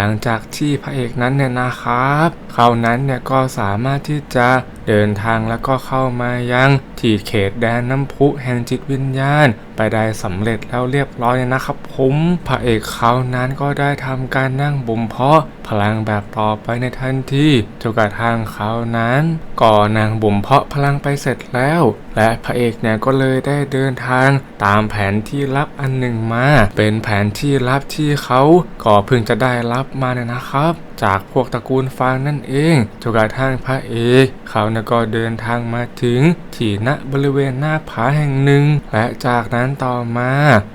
หลังจากที่พระเอกนั้นเนี่ยนะครับเขานั้นเนี่ยก็สามารถที่จะเดินทางแล้วก็เข้ามายังที่เขตแดนน้ำพุแห่งจิตวิญญาณ ไปได้สำเร็จแล้วเรียบร้อยนะครับผมพระเอกเขานั้นก็ได้ทำการนั่งบ่มเพาะพลังแบบต่อไปในทันทีจนกระทั่งเขานั้นก่อนางบ่มเพาะพลังไปเสร็จแล้ว และพระเอกเนี่ยก็เลยได้เดินทางตามแผนที่ลับอันหนึ่งมา เป็นแผนที่ลับที่เขาก็เพิ่งจะได้รับมาเนี่ยนะครับ จากพวกตระกูลฟางนั่นเองจนกระทั่งพระเอกเขานก็เดินทางมาถึงที่ณบริเวณหน้าผาแห่งหนึ่ง และจากนั้นต่อมา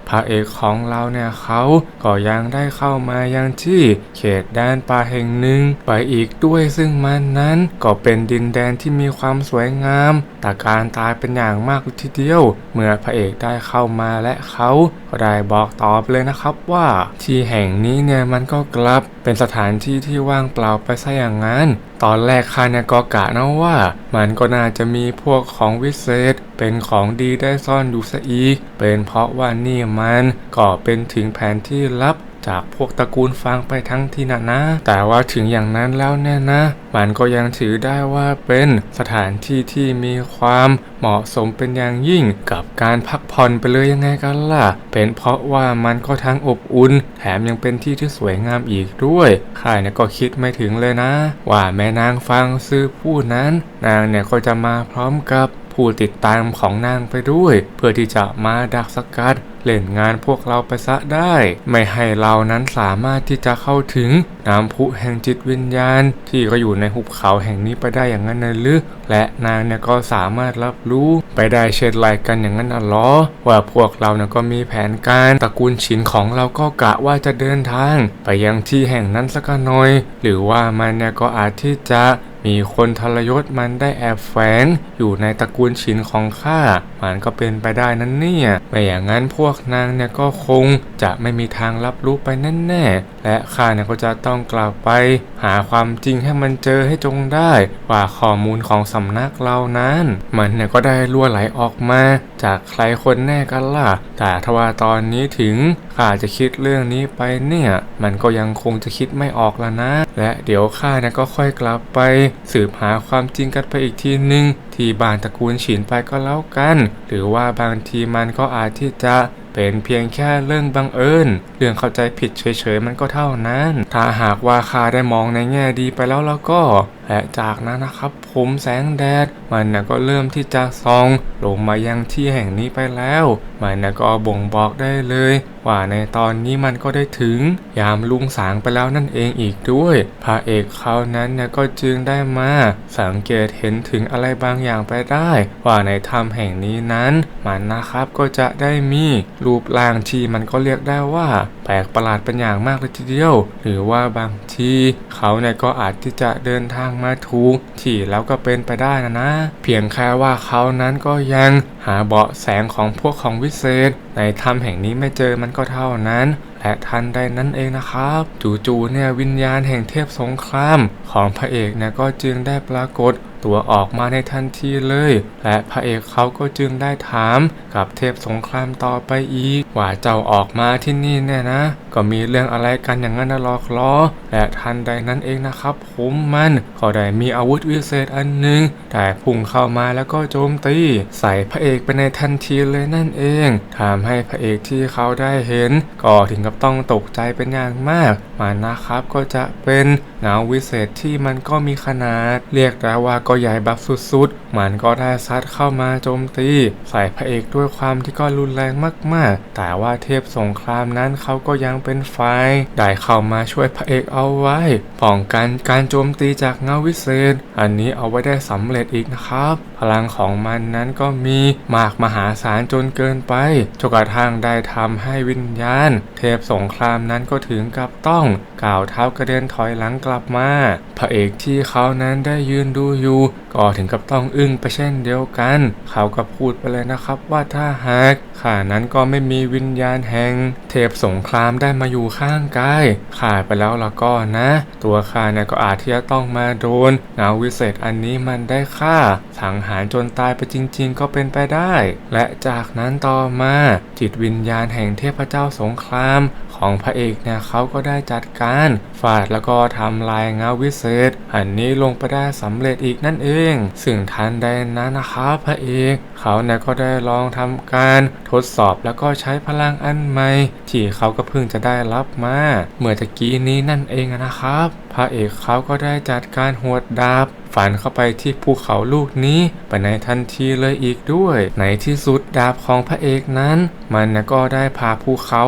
พระเอกของเราเนี่ยเขาก็ยังได้เข้ามายังที่เขตแดนป่าแห่งหนึ่งไปอีกด้วยซึ่งมันนั้นก็เป็นดินแดนที่มีความสวยงามแต่การตายเป็นอย่างมากทีเดียว เมื่อพระเอกได้เข้ามาและเขาก็ได้บอกตอบเลยนะครับว่าที่แห่งนี้เนี่ยมันก็กลับเป็นสถานที่ที่ที่ว่างเปล่าไปซะอย่างนั้น ตอนแรกข้าเนี่ยก็กะนะว่า มันก็น่าจะมีพวกของวิเศษ เป็นของดีได้ซ่อนอยู่ซะอีก เป็นเพราะว่านี่มันก็เป็นถึงแผนที่ลับ จากพวกตระกูลฟางไปทั้งที่นะนะ แต่ว่าถึงอย่างนั้นแล้วเนี่ยนะ มันก็ยังถือได้ว่าเป็นสถานที่ที่มีความเหมาะสมเป็นอย่างยิ่งกับการพักผ่อนไปเลยยังไงกันล่ะ เป็นเพราะว่ามันก็ทั้งอบอุ่น แถมยังเป็นที่ที่สวยงามอีกด้วยข้าเนี่ยก็คิดไม่ถึงเลยนะ ว่าแม่นางฟังซื้อผู้นั้น นางเนี่ยก็จะมาพร้อมกับผู้ติดตามของนางไปด้วย เพื่อที่จะมาดักสกัด เล่นงานพวกเราไปซะได้ ไม่ให้เรานั้นสามารถที่จะเข้าถึงน้ำพุแห่งจิตวิญญาณ ที่ก็อยู่ในหุบเขาแห่งนี้ไปได้อย่างนั้นนะหรือและนางเนี่ยก็สามารถรับรู้ไปได้เช่นไรกันอย่างนั้นนะเหรอว่าพวกเราเนี่ยก็มีแผนการตระกูลฉินของเราก็กะว่าจะเดินทาง ไปยังที่แห่งนั้นสักหน่อย หรือว่ามันเนี่ยก็อาจที่จะ มีคนทรยศมันได้แอบแฝงอยู่ในตระกูลฉินของข้า มันก็เป็นไปได้นั่นเนี่ยไม่อย่างนั้นพวกนางเนี่ยก็คงจะไม่มีทางรับรู้ไปแน่ๆ และข้าเนี่ยก็จะต้องกลับไป หาความจริงให้มันเจอให้จงได้ ว่าข้อมูลของสำนักเรานั้น มันเนี่ยก็ได้ล่วไหลออกมา จากใครคนแน่กันล่ะ แต่ทว่าตอนนี้ถึงข้าจะคิดเรื่องนี้ไปเนี่ย มันก็ยังคงจะคิดไม่ออกแล้วนะ และเดี๋ยวข้านี่ยก็ค่อยกลับไป สืบหาความจริงกันไปอีกทีนึง ที่บ้านตระกูลฉินไปก็แล้วกัน หรือว่าบางทีมันก็อาจที่จะเป็นเพียงแค่เรื่องบังเอิญ เรื่องเข้าใจผิดเฉยๆมันก็เท่านั้น ถ้าหากว่าข้าได้มองในแง่ดีไปแล้วแล้วก็และจากนั้นนะครับ ผมแสงแดด มันนะก็เริ่มที่จะส่องลงมายังที่แห่งนี้ไปแล้ว มันนะก็บ่งบอกได้เลย ว่าในตอนนี้มันก็ได้ถึงยามลุงสางไปแล้วนั่นเองอีกด้วยพระเอกเขานั้นนี่ยก็จึงได้มา สังเกตเห็นถึงอะไรบางอย่างไปได้ ว่าในถ้ำแห่งนี้นั้น มันนะครับก็จะได้มีรูปร่างที่มันก็เรียกได้ว่าแปลกประหลาดเป็นอย่างมากเลยทีเดียว หรือว่าบางทีเขาเนี่ยก็อาจที่จะเดินทางมาถูกที่แล้วก็เป็นไปได้นะนะ เพียงแค่ว่าเขานั้นก็ยังหาเบาะแสงของพวกของวิเศษ ในถ้ำแห่งนี้ไม่เจอมันก็เท่านั้นและทันใดนั้นเองนะครับ จู่ๆเนี่ยวิญญาณแห่งเทพสงครามของพระเอกเนี่ยก็จึงได้ปรากฏ ตัวออกมาในทันทีเลย และพระเอกเขาก็จึงได้ถามกับเทพสงครามต่อไปอีก ว่าเจ้าออกมาที่นี่เนี่ยนะ ก็มีเรื่องอะไรกันอย่างนั้นนะหรอกเหรอและทันใดนั้นเองนะครับผมมันก็ได้มีอาวุธวิเศษอันหนึ่งแต่พุ่งเข้ามาแล้วก็โจมตี ใส่พระเอกไปในทันทีเลยนั่นเองทำให้พระเอกที่เขาได้เห็น ก็ถึงกับต้องตกใจเป็นอย่างมาก มันนะครับก็จะเป็นเงาวิเศษที่มันก็มีขนาด เรียกได้ว่าก็ใหญ่บัฟสุดๆ มันก็ได้ซัดเข้ามาโจมตี ใส่พระเอกด้วยความที่ก็รุนแรงมากๆ แต่ว่าเทพสงครามนั้นเขาก็ยังเป็นไฟได้เข้ามาช่วยพระเอกเอาไว้ ป้องกันการโจมตีจากเงาวิเศษ อันนี้เอาไว้ได้สำเร็จอีกนะครับ ลังของมันนั้นก็มีมากมหาศาลจนเกินไปจนกระทั่งได้ทำให้วิญญาณ เทพสงครามนั้นก็ถึงกับต้องก่าวเท้ากระเด็นถอยหลังกลับมา พระเอกที่เขานั้นได้ยืนดูอยู่ ก็ถึงกับต้องอึ้งไปเช่นเดียวกัน เขาก็พูดไปเลยนะครับว่าถ้าหากข้านั้นก็ไม่มีวิญญาณแห่ง เทพสงครามได้มาอยู่ข้างกายข้าไปแล้วละก็นะ ตัวข้าเนี่ยก็อาจที่จะต้องมาโดนเงาวิเศษอันนี้มันได้ฆ่าสังหารจนตายไปจริง ๆ ก็เป็นไปได้ และจากนั้นต่อมาจิตวิญญาณแห่งเทพเจ้าสงคราม ของพระเอกเนี่ยเขาก็ได้จัดการฟาดแล้วก็ทำลายเงาวิเศษ อันนี้ลงไปได้สำเร็จอีกนั่นเอง ซึ่งทันใดนั้นนะครับพระเอกเขาเนี่ยก็ได้ลองทำการทดสอบแล้วก็ใช้พลังอันใหม่ที่เขาก็เพิ่งจะได้รับมาเมื่อตะกี้นี้นั่นเองนะครับ พระเอกเขาก็ได้จัดการหวดดาบฝันเข้าไปที่ภูเขาลูกนี้ไปในทันทีเลยอีกด้วย ในที่สุดดาบของพระเอกนั้น มันก็ได้พาภูเขา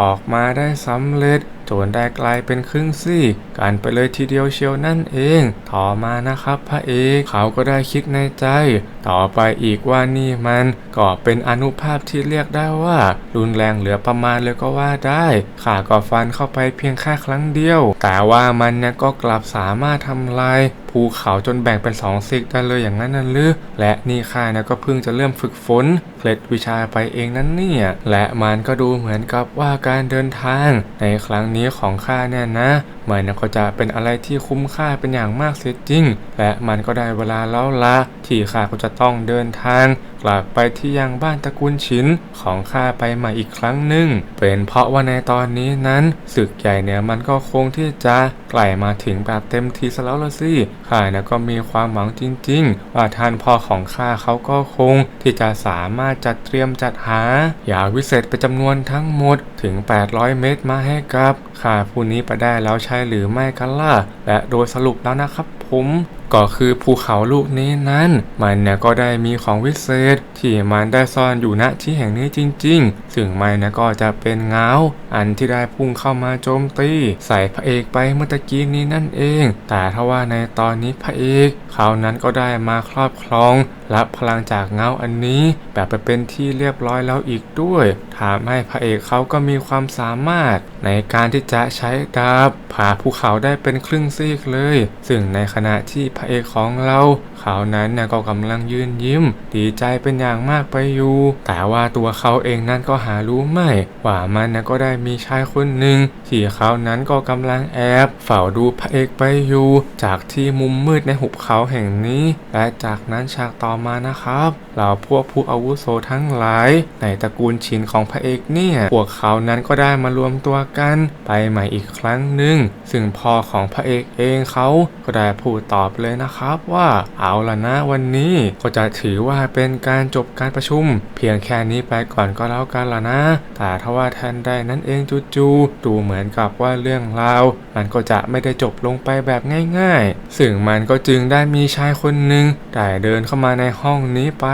ออกมาได้สำเร็จ จนได้กลายเป็นครึ่งซี่กันไปเลยทีเดียวเชียวนั่นเอง ต่อมานะครับพระเอกเขาก็ได้คิดในใจ ต่อไปอีกว่านี่มันก็เป็นอนุภาพที่เรียกได้ว่า รุนแรงเหลือประมาณเลยก็ว่าได้ข้าก็ฟันเข้าไปเพียงแค่ครั้งเดียว แต่ว่ามันเนี่ยก็กลับสามารถทำลาย ภูเขาจนแบ่งเป็นสองซีกได้เลยอย่างนั้นนั่นหรือและนี่ข้านะก็เพิ่งจะเริ่มฝึกฝนเคล็ดวิชาไปเองนั่นเนี่ยและมันก็ดูเหมือนกับว่าการเดินทาง ในครั้งนี้ของข้าเนี่ยนะ มันก็จะเป็นอะไรที่คุ้มค่าเป็นอย่างมากเสียจริง และมันก็ได้เวลาแล้วละที่ข้าก็จะต้องเดินทาง กลับไปที่ยังบ้านตระกูลชินของข้าไปใหม่อีกครั้งหนึ่ง เป็นเพราะว่าในตอนนี้นั้นศึกใหญ่เนี่ยมันก็คงที่จะใกล้มาถึงแบบเต็มทีซะแล้วละสิข้านี่ยก็มีความหวังจริง ๆ ว่าท่านพ่อของข้าเขาก็คงที่จะสามารถจัดเตรียมจัดหายาวิเศษเป็นจำนวนทั้งหมด ถึง 800 เมตรมาให้กับข่าผู้นี้ไปได้แล้วใช่หรือไม่กันล่ะและโดยสรุปแล้วนะครับผมก็คือภูเขาลูกนี้นั้น มันเนี่ยก็ได้มีของวิเศษ ที่มันได้ซ่อนอยู่ณที่แห่งนี้จริง ๆ ซึ่งมันเนี่ยก็จะเป็นเงา อันที่ได้พุ่งเข้ามาโจมตี ใส่พระเอกไปเมื่อตะกี้นี้นั่นเอง แต่ถ้าว่าในตอนนี้พระเอกเขานั้นก็ได้มาครอบครอง รับพลังจากเงาอันนี้ แบบไปเป็นที่เรียบร้อยแล้วอีกด้วยทำให้พระเอกเขาก็มีความสามารถ ในการที่จะใช้ดาบผ่าภูเขาได้เป็นครึ่งซีกเลย ซึ่งในขณะที่พระเอกของเราเขานั้นนี่ยก็กำลังยืนยิ้ม ดีใจเป็นอย่างมากไปอยู่ แต่ว่าตัวเขาเองนั้นก็หารู้ไม่ ว่ามันนะก็ได้มีชายคนหนึ่งที่เขานั้นก็กำลังแอบเฝ้าดูพระเอกไปอยู่ จากที่มุมมืดในหุบเขาแห่งนี้ และจากนั้นฉากต่อมานะครับเหล่าพวกผู้อาวุโสทั้งหลาย ในตระกูลชินของพระเอกเนี่ยพวกเขานั้นก็ได้มารวมตัวกันไปใหม่อีกครั้งหนึ่งซึ่งพ่อของพระเอกเองเขาก็ได้พูดตอบเลยนะครับว่าเอาล่ะนะวันนี้ก็จะถือว่าเป็นการจบการประชุม เพียงแค่นี้ไปก่อนก็แล้วกันล่ะนะ แต่ถ้าว่าแทนได้นั้นเองจู่ๆดูเหมือนกับว่าเรื่องราว มันก็จะไม่ได้จบลงไปแบบง่าย ๆ ซึ่งมันก็จึงได้มีชายคนหนึ่งได้เดินเข้ามาในห้องนี้ไป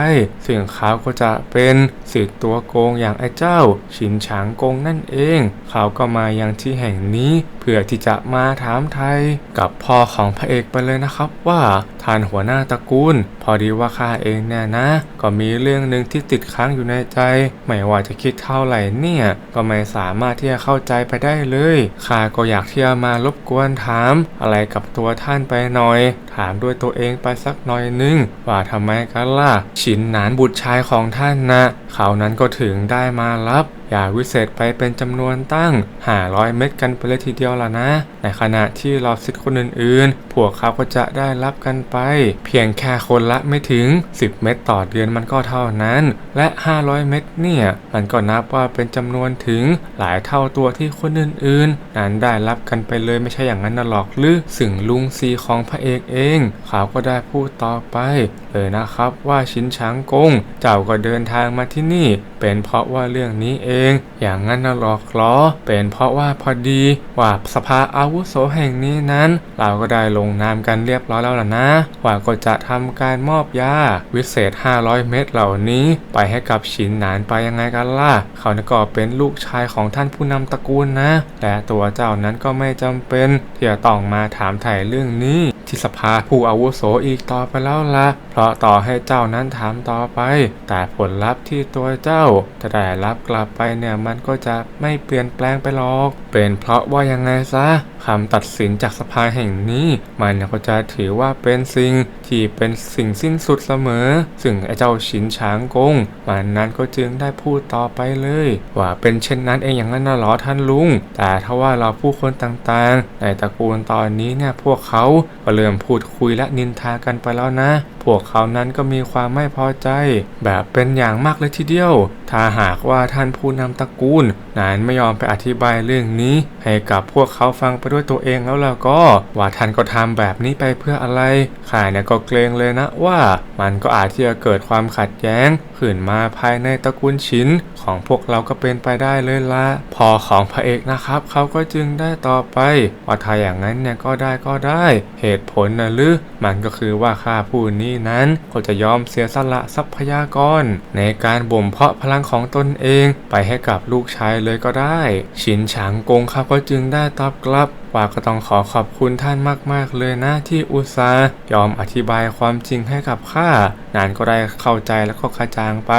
ซึ่งเขาก็จะเป็นสิทธิ์ตัวโกงอย่างไอ้เจ้า ชินฉางโกงนั่นเอง เขาก็มายังที่แห่งนี้ เพื่อที่จะมาถามไทยกับพ่อของพระเอกไปเลยนะครับว่าท่านหัวหน้าตระกูล พอดีว่าข้าเองเนี่ยนะ ก็มีเรื่องหนึ่งที่ติดค้างอยู่ในใจ ไม่ว่าจะคิดเท่าไหร่เนี่ย ก็ไม่สามารถที่จะเข้าใจไปได้เลยข้าก็อยากที่จะมารบกวนถาม อะไรกับตัวท่านไปหน่อย ถามด้วยตัวเองไปสักหน่อยนึงว่าทำไมกันล่ะชินหนานบุตรชายของท่านนะเขานั้นก็ถึงได้มารับยาวิเศษไปเป็นจำนวนตั้ง500เม็ดกันไปเลยทีเดียวล่ะนะ ในขณะที่เราสิทธิ์คนอื่นๆ พวกเขาก็จะได้รับกันไปเพียงแค่คนละไม่ถึง 10 เม็ดต่อเดือนมันก็เท่านั้น และ 500 เม็ดเนี่ยมันก็นับว่าเป็นจำนวนถึงหลายเท่าตัวที่คนอื่นๆ นั้นได้รับกันไปเลยไม่ใช่อย่างนั้นนะหรอกหรือสึงลุงซีของพระเอกเองเขาก็ได้พูดต่อไปเลยนะครับว่าชินช้างกง เจ้าก็เดินทางมาที่นี่ เป็นเพราะว่าเรื่องนี้เอง อย่างนั้นนะหรอกเหรอเป็นเพราะว่าพอดีว่าสภาอาวุโสแห่งนี้นั้น เราก็ได้ลงนามกันเรียบร้อยแล้วล่ะนะว่าก็จะทำการมอบยาวิเศษ 500 เม็ดเหล่านี้ ไปให้กับชินหนานไปยังไงกันล่ะ เขาก็เป็นลูกชายของท่านผู้นำตระกูลนะแต่ตัวเจ้านั้นก็ไม่จำเป็นที่จะต้องมาถามไถ่เรื่องนี้ที่สภาผู้อาวุโสอีกต่อไปแล้วละเพราะต่อให้เจ้านั้นถามต่อไป แต่ผลลัพธ์ที่ตัวเจ้าจะได้รับกลับไปเนี่ยมันก็จะไม่เปลี่ยนแปลงไปหรอก เป็นเพราะว่ายังไงซะคำตัดสินจากสภาแห่งนี้ มันก็จะถือว่าเป็นสิ่งที่เป็นสิ่งสิ้นสุดเสมอ ซึ่งไอ้เจ้าชินช้างกง มันนั้นก็จึงได้พูดต่อไปเลย ว่าเป็นเช่นนั้นเองอย่างนั้นนะหรอท่านลุง แต่ถ้าว่าเราผู้คนต่างๆ ในตระกูลตอนนี้เนี่ยพวกเขาก็เริ่มพูดคุยและนินทากันไปแล้วนะพวกเขานั้นก็มีความไม่พอใจ แบบเป็นอย่างมากเลยทีเดียว ถ้าหากว่าท่านผู้นำตระกูลนั้นไม่ยอมไปอธิบายเรื่องนี้ ให้กับพวกเขาฟังไปด้วยตัวเองแล้วล่ะก็ว่าท่านก็ทำแบบนี้ไปเพื่ออะไรข้าเนี่ยก็เกรงเลยนะว่ามันก็อาจที่จะเกิดความขัดแย้ง ขึ้นมาภายในตระกูลชินของพวกเราก็เป็นไปได้เลยละพอของพระเอกนะครับเขาก็จึงได้ต่อไปว่าถ้าอย่างนั้นเนี่ยก็ได้ก็ได้ เหตุผลนะหรือมันก็คือว่าข้าผู้นี้นั้นก็จะยอมเสียสละทรัพยากร ในการบ่มเพาะพลังของตนเองไปให้กับลูกชายเลยก็ได้ ชินฉางกงครับก็จึงได้ตอบกลับ ว่าก็ต้องขอขอบคุณท่านมาก ๆ เลยนะที่อุตส่าห์ยอมอธิบายความจริงให้กับข้านานก็ได้เข้าใจแล้วก็กระจ่างไป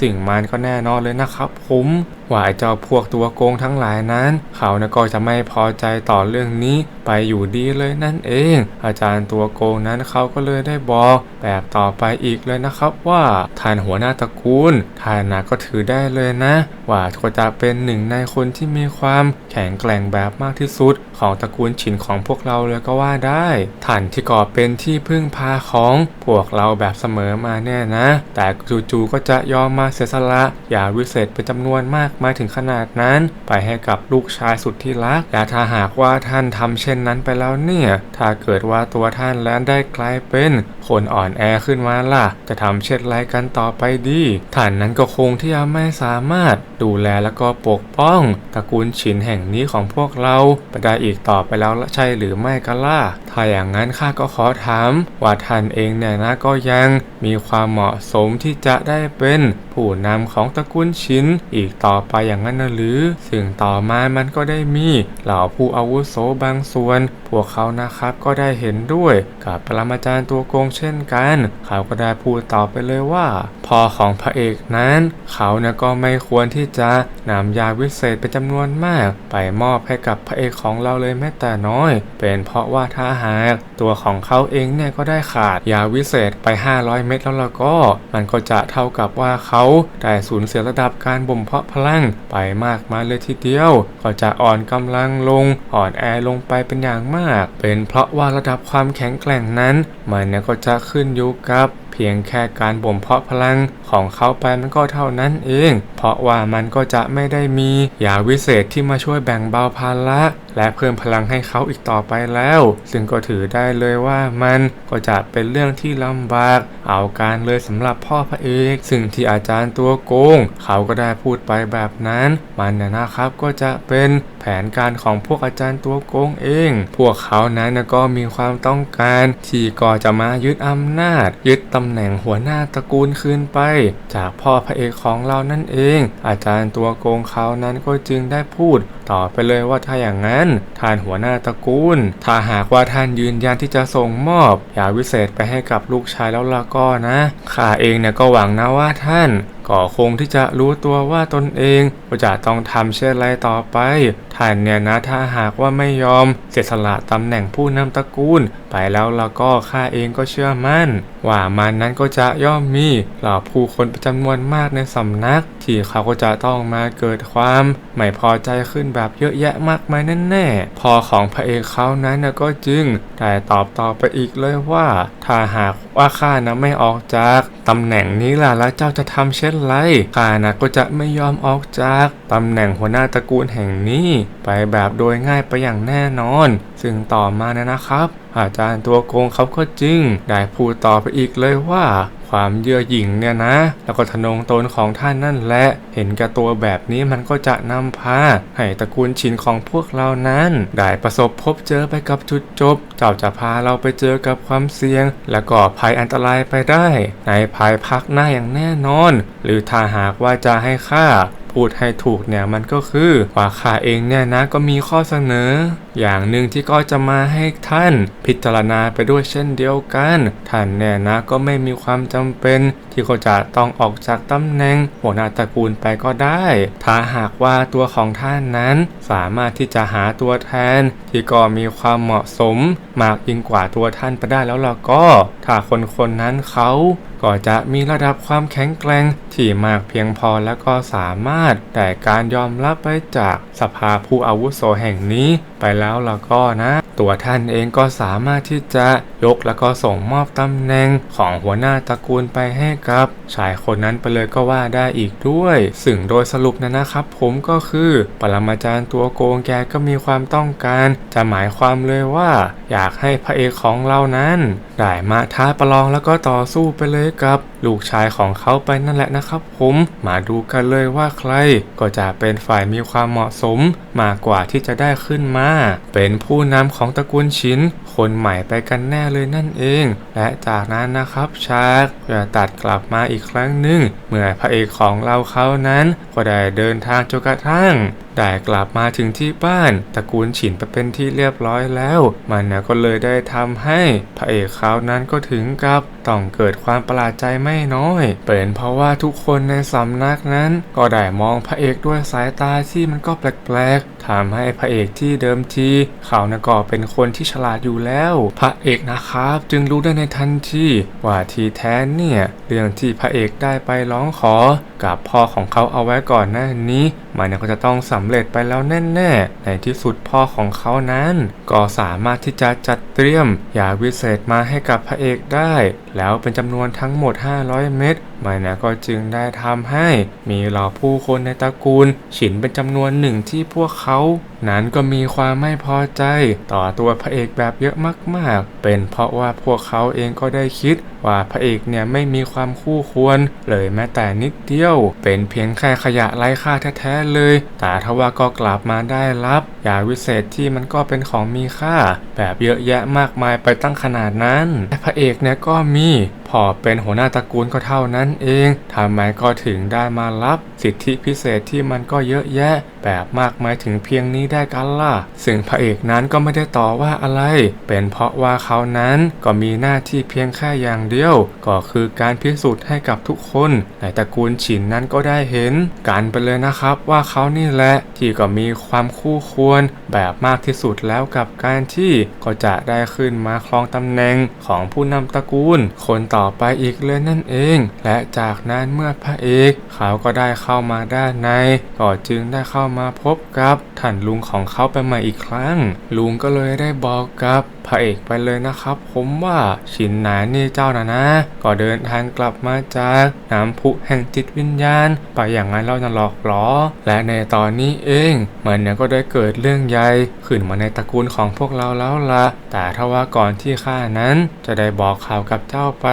สิ่งมันก็แน่นอนเลยนะครับผมว่าไอ้เจ้าพวกตัวโกงทั้งหลายนั้น เขานะก็จะไม่พอใจต่อเรื่องนี้ไปอยู่ดีเลยนั่นเอง อาจารย์ตัวโกงนั้นเขาก็เลยได้บอกแบบต่อไปอีกเลยนะครับว่าท่านหัวหน้าตระกูลท่านนะก็ถือได้เลยนะ ว่าก็จะเป็นหนึ่งในคนที่มีความแข็งแกร่งแบบมากที่สุด ของตระกูลฉินของพวกเราเลยก็ว่าได้ท่านที่ก่อเป็นที่พึ่งพาของพวกเราแบบเสมอมาแน่นะ แต่จู่ๆก็จะยอมมาเสียสละอย่าวิเศษเป็นจำนวนมากมายถึงขนาดนั้น ไปให้กับลูกชายสุดที่รัก และถ้าหากว่าท่านทำเช่นนั้นไปแล้วเนี่ย ถ้าเกิดว่าตัวท่านแล้วได้กลายเป็นคนอ่อนแอขึ้นมาล่ะ จะทำเช่นไรกันต่อไปดีท่านนั้นก็คงที่จะไม่สามารถดูแลแล้วก็ปกป้องตระกูลฉินแห่งนี้ของพวกเราไปได้อีกต่อไปแล้วใช่หรือไม่กันล่ะ ถ้าอย่างนั้นข้าก็ขอถาม ว่าท่านเองเนี่ยนะก็ยังมีความเหมาะสมที่จะได้เป็นผู้นำของตระกูลชินอีกต่อไปอย่างนั้นนะหรือ ซึ่งต่อมามันก็ได้มีเหล่าผู้อาวุโสบางส่วน พวกเขานะครับก็ได้เห็นด้วยกับปรมาจารย์ตัวโกงเช่นกัน เขาก็ได้พูดต่อไปเลยว่าพ่อของพระเอกนั้น เขาเนี่ยก็ไม่ควรที่จะนำยาวิเศษเป็นจำนวนมาก ไปมอบให้กับพระเอกของเราเลยแม้แต่น้อย เป็นเพราะว่าถ้าหาก ตัวของเขาเองเนี่ยก็ได้ขาดยาวิเศษไป 500 เม็ดแล้วแล้วก็มันก็จะเท่ากับว่าเขาได้สูญเสียระดับการบ่มเพาะพลังไปมากมายเลยทีเดียว ก็จะอ่อนกำลังลงอ่อนแอลงไปเป็นอย่างมาก เป็นเพราะว่าระดับความแข็งแกร่งนั้น มันเนี่ยก็จะขึ้นอยู่กับ เพียงแค่การบ่มเพาะพลังของเขาไปมันก็เท่านั้นเอง เพราะว่ามันก็จะไม่ได้มียาวิเศษที่มาช่วยแบ่งเบาภาระและเพิ่มพลังให้เขาอีกต่อไปแล้ว ซึ่งก็ถือได้เลยว่ามันก็จะเป็นเรื่องที่ลำบาก เอาการเลยสำหรับพ่อพระเอกซึ่งที่อาจารย์ตัวโกง เขาก็ได้พูดไปแบบนั้น มันนนะครับก็จะเป็นแผนการของพวกอาจารย์ตัวโกงเอง พวกเขานั้นก็มีความต้องการที่ก็จะมายึดอำนาจ ยึดตำำแหน่งหัวหน้าตระกูลคืนไป จากพ่อพระเอกของเรานั่นเอง อาจารย์ตัวโกงเขานั้นก็จึงได้พูดต่อไปเลยว่าถ้าอย่างนั้นท่านหัวหน้าตระกูล ถ้าหากว่าท่านยืนยันที่จะส่งมอบยาวิเศษไปให้กับลูกชายแล้วล่ะก็นะข้าเองเนี่ยก็หวังนะว่าท่านก็คงที่จะรู้ตัวว่าตนเองก็จะต้องทำเช่นไรต่อไป ท่านเนี่ยนะถ้าหากว่าไม่ยอมเสียสละตำแหน่งผู้นำตระกูล ไปแล้วแล้วก็ข้าเองก็เชื่อมั่น ว่ามันนั้นก็จะย่อมมีเหล่าผู้คนป็นจำนวนมากในสำนัก ที่เขาก็จะต้องมาเกิดความไม่พอใจขึ้นแบบเยอะแยะมากมายแน่ๆพอของพระเอกเขานั้นนะก็จึงได้ตอบต่อไปอีกเลยว่า ถ้าหากว่าข้านะไม่ออกจากตำแหน่งนี้ล่ะแล้วเจ้าจะทำเช่นไรข้านะก็จะไม่ยอมออกจากตำแหน่งหัวหน้าตระกูลแห่งนี้ ไปแบบโดยง่ายไปอย่างแน่นอน ซึ่งต่อมานะนะครับ อาจารย์ตัวโกงเขาก็จึงได้พูดต่อไปอีกเลยว่าความเยื่อหยิ่งเนี่ยนะ แล้วก็ทะนงตนของท่านนั่นแหละ เห็นแก่ตัวแบบนี้มันก็จะนำพา ให้ตระกูลชินของพวกเรานั้น ได้ประสบพบเจอไปกับจุดจบ เจ้าจะพาเราไปเจอกับความเสี่ยง และก็ภัยอันตรายไปได้ ในภายภาคหน้าอย่างแน่นอน หรือถ้าหากว่าจะให้ข้า พูดให้ถูกเนี่ยมันก็คือว่าข้าเองเนี่ยนะก็มีข้อเสนอ อย่างหนึ่งที่ก็จะมาให้ท่านพิจารณาไปด้วยเช่นเดียวกัน ท่านเนี่ยนะก็ไม่มีความจำเป็น ที่เขาจะต้องออกจากตำแหน่งหัวหน้าตระกูลไปก็ได้ ถ้าหากว่าตัวของท่านนั้นสามารถที่จะหาตัวแทน ที่ก็มีความเหมาะสมมากยิ่งกว่าตัวท่านไปได้แล้วล่ะก็ ถ้าคนคนนั้นเขา ก็จะมีระดับความแข็งแกร่งที่มากเพียงพอและก็สามารถแต่การยอมรับไปจากสภาผู้อาวุโสแห่งนี้ไปไปแล้วแล้วก็นะ ตัวท่านเองก็สามารถที่จะยกแล้วก็ส่งมอบตำแหน่งของหัวหน้าตระกูลไปให้กับชายคนนั้นไปเลยก็ว่าได้อีกด้วย ซึ่งโดยสรุปนะนะครับผมก็คือปรมาจารย์ตัวโกงแกก็มีความต้องการ จะหมายความเลยว่า อยากให้พระเอกของเรานั้น ได้มาท้าประลองแล้วก็ต่อสู้ไปเลยกับ ลูกชายของเขาไปนั่นแหละนะครับผมมาดูกันเลยว่าใครก็จะเป็นฝ่ายมีความเหมาะสม มากกว่าที่จะได้ขึ้นมา เป็นผู้นำของตระกูลชิน คนใหม่ไปกันแน่เลยนั่นเอง และจากนั้นนะครับชาร์กจะตัดกลับมาอีกครั้งหนึ่งเมื่อพระเอกของเราเขานั้นก็ได้เดินทางจนกระทั่งได้กลับมาถึงที่บ้านตระกูลฉินไปเป็นที่เรียบร้อยแล้ว มันก็เลยได้ทำให้พระเอกเขานั้นก็ถึงกับต้องเกิดความประหลาดใจไม่น้อย เป็นเพราะว่าทุกคนในสำนักนั้น ก็ได้มองพระเอกด้วยสายตาที่มันก็แปลกๆ ทำให้พระเอกที่เดิมทีเขานะก็เป็นคนที่ฉลาดอยู่แล้ว พระเอกนะครับ จึงรู้ได้ในทันทีว่าทีแท้เนี่ยเรื่องที่พระเอกได้ไปร้องขอ กับพ่อของเขาเอาไว้ก่อนหน้านี้มันก็จะต้องสำเร็จไปแล้วแน่ๆในที่สุดพ่อของเขานั้น ก็สามารถที่จะจัดเตรียมยาวิเศษมาให้กับพระเอกได้ แล้วเป็นจำนวนทั้งหมด 500 เม็ดมันนี่ยก็จึงได้ทำให้มีเหล่าผู้คนในตระกูล ฉินเป็นจำนวนหนึ่งที่พวกเขา นั้นก็มีความไม่พอใจต่อตัวพระเอกแบบเยอะมากๆ เป็นเพราะว่าพวกเขาเองก็ได้คิดว่าพระเอกเนี่ยไม่มีความคู่ควรเลยแม้แต่นิดเดียว เป็นเพียงแค่ขยะไร้ค่าแท้ๆเลย แต่ทว่าก็กลับมาได้รับยาวิเศษที่มันก็เป็นของมีค่า แบบเยอะแยะมากมายไปตั้งขนาดนั้นแต่พระเอกเนี่ยก็มี อเป็นหัวหน้าตระกูลก็เท่านั้นเองทำไมก็ถึงได้มารับ สิทธิพิเศษที่มันก็เยอะแยะ แบบมากมายถึงเพียงนี้ได้กันล่ะ ซึ่งพระเอกนั้นก็ไม่ได้ต่อว่าอะไร เป็นเพราะว่าเขานั้นก็มีหน้าที่เพียงแค่อย่างเดียว ก็คือการพิสูจน์ให้กับทุกคนในตระกูลฉินนั้นก็ได้เห็นกันไปเลยนะครับว่าเขานี่แหละที่ก็มีความคู่ควรแบบมากที่สุดแล้วกับการที่ก็จะได้ขึ้นมาครองตำแหน่งของผู้นำตระกูล คนต่อไปอีกเลยนั่นเอง และจากนั้นเมื่อพระเอกเขาก็ได้เข้ามาด้านในก็จึงได้เข้ามาพบกับท่านลุงของเขาไปใหม่อีกครั้ง ลุงก็เลยได้บอกกับพระเอกไปเลยนะครับ ผมว่าชินหนานี่เจ้านะนะ ก็เดินทางกลับมาจากน้ำพุแห่งจิตวิญญาณ ไปอย่างนั้นเราจะหลอกหรอและในตอนนี้เอง มันเนี่ยก็ได้เกิดเรื่องใหญ่ขึ้นมาในตระกูลของพวกเราแล้วละแต่ถ้าว่าก่อนที่ข้านั้นจะได้บอกข่าวกับเจ้าไป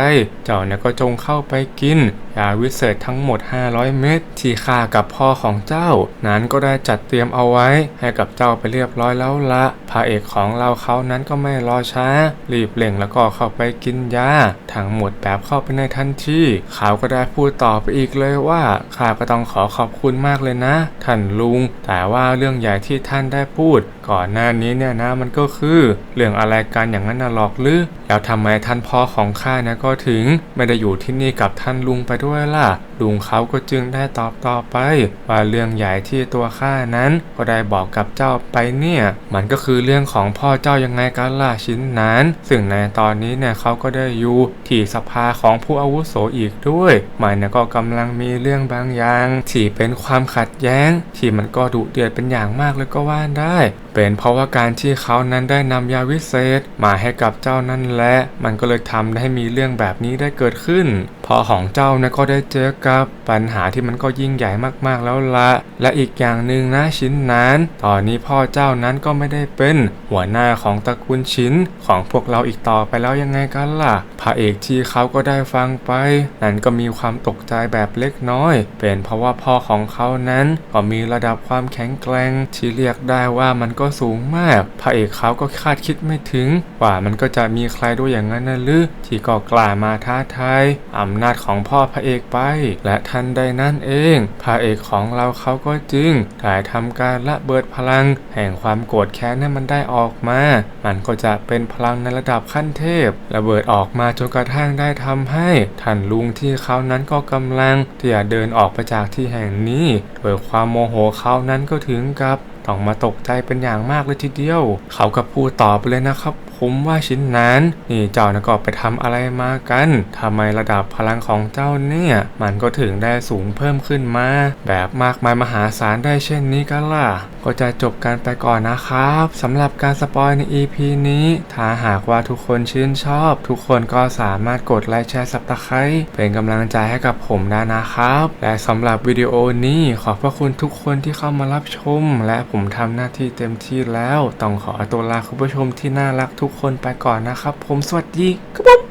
เจ้าเนี่ยก็จงเข้าไปกินยาวิเศษทั้งหมด 500 เม็ดที่ข้ากับพ่อของเจ้า นั้นก็ได้จัดเตรียมเอาไว้ ให้กับเจ้าไปเรียบร้อยแล้วละพระเอกของเราเขานั้นก็ไม่รอช้า รีบเร่งแล้วก็เข้าไปกินยาทั้งหมดแบบเข้าไปในทันทีเขาก็ได้พูดต่อไปอีกเลยว่าข้าก็ต้องขอขอบคุณมากเลยนะ ท่านลุง แต่ว่าเรื่องใหญ่ที่ท่านได้พูด ก่อนหน้านี้เนี่ยนะมันก็คือเรื่องอะไรกันอย่างนั้นนะหรอกหรือแล้วทำไมท่านพ่อของข้าเนี่ยก็ถึง ไม่ได้อยู่ที่นี่กับท่านลุงไปด้วยล่ะ ลุงเขาก็จึงได้ตอบต่อไป ว่าเรื่องใหญ่ที่ตัวข้านั้นก็ได้บอกกับเจ้าไปเนี่ย มันก็คือเรื่องของพ่อเจ้ายังไงกันล่ะชิ้นนั้น ซึ่งในตอนนี้เนี่ยเขาก็ได้อยู่ที่สภาของผู้อาวุโสอีกด้วย มันเนี่ยก็กำลังมีเรื่องบางอย่างที่เป็นความขัดแย้ง ที่มันก็ดุเดือดเป็นอย่างมากเลยก็ว่าได้ เป็นเพราะว่าการที่เขานั้นได้นำยาวิเศษมาให้กับเจ้านั่นแหละ มันก็เลยทำให้มีเรื่องแบบนี้ได้เกิดขึ้น อของเจ้านี่ยก็ได้เจอกับปัญหาที่มันก็ยิ่งใหญ่มากๆแล้วละและอีกอย่างหนึ่งนะชิ้นนั้น ตอนนี้พ่อเจ้านั้นก็ไม่ได้เป็นหัวหน้าของตระกูลชิ้นของพวกเราอีกต่อไปแล้วยังไงกันล่ะ พระเอกที่เขาก็ได้ฟังไปนั้นก็มีความตกใจแบบเล็กน้อย เป็นเพราะว่าพ่อของเขานั้นก็มีระดับความแข็งแกร่งที่เรียกได้ว่ามันก็สูงมาก พระเอกเขาก็คาดคิดไม่ถึง ว่ามันก็จะมีใครด้วยอย่างนั้นนะหรือที่ก็กล้ามาท้าทายอำนาจของพ่อพระเอกไป และทันใดนั้นเอง พระเอกของเราเขาก็จึงได้ทำการระเบิดพลัง แห่งความโกรธแค้นให้มันได้ออกมา มันก็จะเป็นพลังในระดับขั้นเทพ ระเบิดออกมาจนกระทั่งได้ทำให้ท่านลุงที่เขานั้นก็กำลังที่จะเดินออกไปจากที่แห่งนี้โดยความโมโหเขานั้นก็ถึงกับต้องมาตกใจเป็นอย่างมากเลยทีเดียว เขาก็พูดต่อไปเลยนะครับ ผมว่าชิ้นนั้น นี่เจ้านะก็ไปทำอะไรมากันทำไมระดับพลังของเจ้าเนี่ย มันก็ถึงได้สูงเพิ่มขึ้นมา แบบมากมายมหาศาลได้เช่นนี้กันล่ะ ก็จะจบกันไปก่อนนะครับสำหรับการสปอยใน EP นี้ ถ้าหากว่าทุกคนชื่นชอบ ทุกคนก็สามารถกดไลค์แชร์สับตะไคร้เป็นกำลังใจให้กับผมได้นะครับ และสำหรับวิดีโอนี้ขอบพระคุณทุกคนที่เข้ามารับชมและผมทำหน้าที่เต็มที่แล้ว ต้องขอตัวลาคุณผู้ชมที่น่ารักทุกคนไปก่อนนะครับ ผมสวัสดีครับผม